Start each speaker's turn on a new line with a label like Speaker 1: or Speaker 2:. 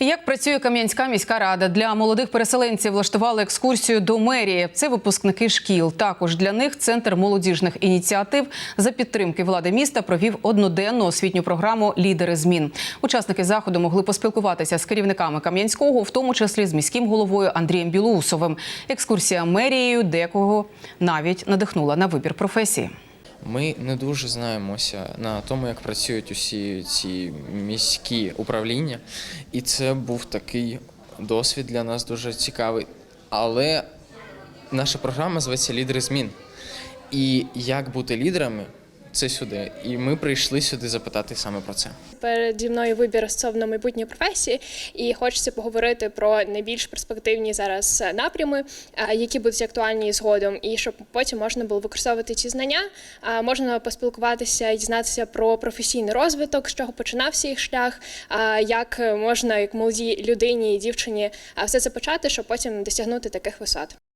Speaker 1: Як працює Кам'янська міська рада для молодих переселенців влаштували екскурсію до мерії. Це випускники шкіл. Також для них центр молодіжних ініціатив за підтримки влади міста провів одноденну освітню програму Лідери змін. Учасники заходу могли поспілкуватися з керівниками Кам'янського, в тому числі з міським головою Андрієм Білоусовим. Екскурсія мерією декого навіть надихнула на вибір професії.
Speaker 2: Ми не дуже знаємося на тому, як працюють усі ці міські управління, і це був такий досвід для нас дуже цікавий. Але наша програма зветься Лідери змін. І як бути лідерами це сюди. І ми прийшли сюди запитати саме про це.
Speaker 3: Переді мною вибір стосовно майбутньої професії, і хочеться поговорити про найбільш перспективні зараз напрями, які будуть актуальні згодом, і щоб потім можна було використовувати ці знання. Можна поспілкуватися і дізнатися про професійний розвиток, з чого починався їх шлях, як можна як молодій людині і дівчині все це почати, щоб потім досягнути таких висот.